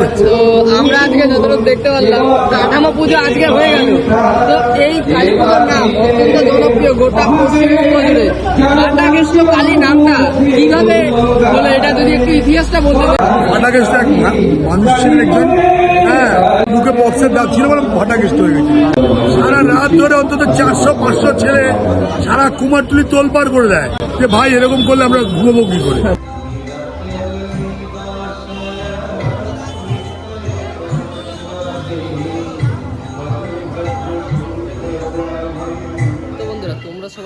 আজকে যতটুকু দেখতে পারলাম, কাঠামো পুজো আজকে হয়ে গেল। তো এই কালী পুজোর নাম অত্যন্ত জনপ্রিয় গোটা রাধাকৃষ্ণ কালী নামটা কীভাবে হলো এটা যদি একটু ইতিহাসটা বলতে ভাটাকেষ্ট এক মা- মানুষ ছিলেন একজন হ্যাঁ মুখে বক্সের দাগ ছিল বলে হয়ে গেছে। সারা রাত ধরে অন্তত চারশো, পাঁচশো ছেলে সারা কুমারটুলি তোলপার করে দেয়। যে ভাই এরকম করলে আমরা ঘুমবো কি করে?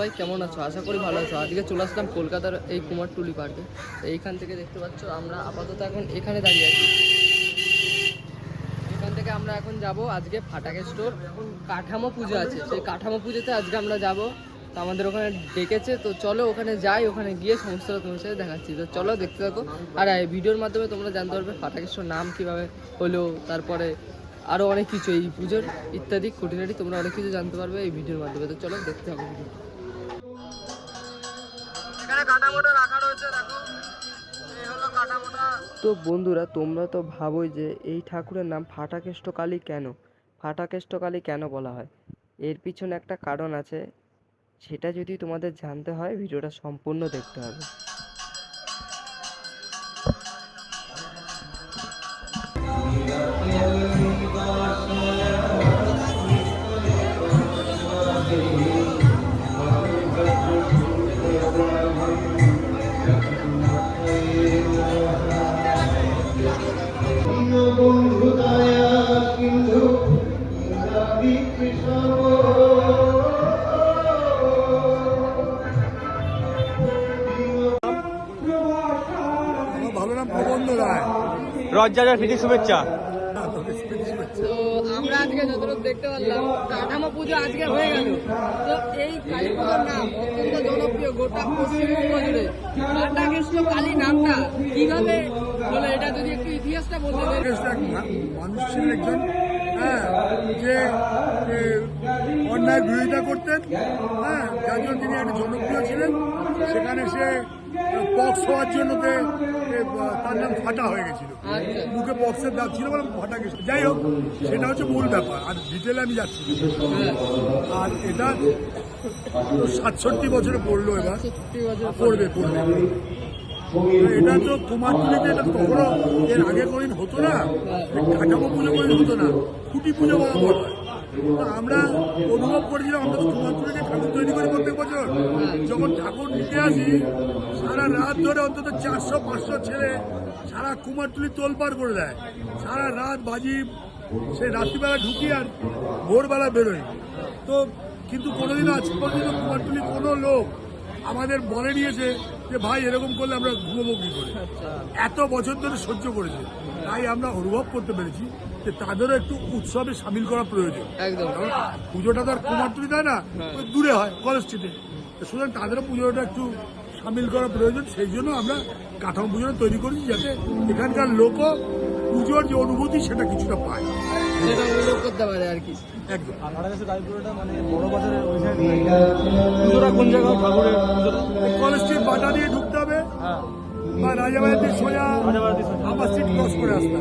সবাই কেমন আছো? আশা করি ভালো আছো। আজকে চলে আসলাম কলকাতার এই কুমারটুলি পার্কে। এইখান থেকে দেখতে পাচ্ছ আমরা আপাতত এখন এখানে দাঁড়িয়ে আছি। এখান থেকে আমরা এখন যাব আজকে ফাটাকে স্টোর। কাঠামো পুজো আছে। সেই কাঠামো পুজোতে আজকে আমরা যাব। তো আমাদের ওখানে ডেকেছে। তো চলো ওখানে যাই, ওখানে গিয়ে সমস্তটা তোমার সাথে দেখাচ্ছি। তো চলো দেখতে থাকো। আর এই ভিডিওর মাধ্যমে তোমরা জানতে পারবে ফাটাকেশ্বর নাম কীভাবে হলো, তারপরে আরও অনেক কিছু এই পুজোর ইত্যাদি খুঁটিনাটি তোমরা অনেক কিছু জানতে পারবে এই ভিডিওর মাধ্যমে। তো চলো দেখতে হবে ভিডিও তো বন্ধুরা, তোমরা তো ভাবোই যে এই ঠাকুরের নাম ফাটাকেষ্ট কালী কেন? ফাটাকেষ্ট কালী কেন বলা হয়? এর পিছনে একটা কারণ আছে, সেটা যদি তোমাদের জানতে হয়, ভিডিওটা সম্পূর্ণ দেখতে হবে। রথযাত্রার প্রীতি শুভেচ্ছা। তো আমরা আজকে যতটুকু দেখতে পারলাম কাঠামো পুজো আজকে হয়ে গেল। তো এই কালী পুজোর নাম অত্যন্ত জনপ্রিয় গোটা পশ্চিমবঙ্গ জুড়ে। রাধাকৃষ্ণ কালী নামটা কীভাবে হলো এটা যদি একটু ইতিহাসটা বলতে পারি। ভাটাকেষ্ট এক মানুষ ছিলেন একজন হ্যাঁ যে যে অন্যায় বিরোধিতা করতেন হ্যাঁ যার জন্য তিনি একটা জনপ্রিয় ছিলেন। সেখানে সে পক্স হওয়ার জন্য তার নাম ফাটা হয়ে গেছিল। আচ্ছা। মুখে বক্সের দাগ ছিল বলে ফাটা গেছিল যাই হোক সেটা হচ্ছে মূল ব্যাপার। আর ডিটেলে আমি যাচ্ছি হ্যাঁ আর এটা সাতষট্টি বছরে পড়ল এবার। পড়বে পড়বে। এটা তো কুমারটুলিতে এটা কখনো এর আগে কোনদিন হতো না? কাঠামো পুজো কোনদিন হতো না? খুঁটি পুজো বরাবর হয় আমরা অনুভব করেছিলাম আমরা কুমারটুলিতে ঠাকুর তৈরি করে প্রত্যেক বছর। যখন ঠাকুর নিতে আসি সারা রাত ধরে অন্তত চারশো পাঁচশো ছেলে সারা কুমারটুলি তোলপার করে দেয়। সারা রাত বাজি সে রাত্রিবেলা ঢুকি আর ভোরবেলা বেরোয় তো কিন্তু কোনোদিন আজ পর্যন্ত কুমারটুলি কোনো লোক আমাদের বলে নিয়েছে যে ভাই এরকম করলে আমরা ঘুমবো কি করে? এত বছর ধরে সহ্য করেছে। তাই আমরা অনুভব করতে পেরেছি। তাদেরও একটু উৎসবে সামিল করা প্রয়োজন। কারণ পুজোটা তো আর কুমারটুলি দেয় না দূরে হয় কলেজ স্ট্রিটে। তো সুতরাং তাদেরও পুজোটা একটু সামিল করা প্রয়োজন সেই জন্য আমরা কাঠামো পুজোটা তৈরি করেছি যাতে এখানকার লোকও পুজোর যে অনুভূতি সেটা কিছুটা পায়। সেটা অনুভব করতে পারে আর কি। একদম। আর ভাটাকাছে কালী পুজোটা মানে কলেজ স্ট্রিট বাটা দিয়ে ঢুকতে হবে। হ্যাঁ। বা রাজাবাড়িতে সোজা আবার সিট ক্রস করে আসতে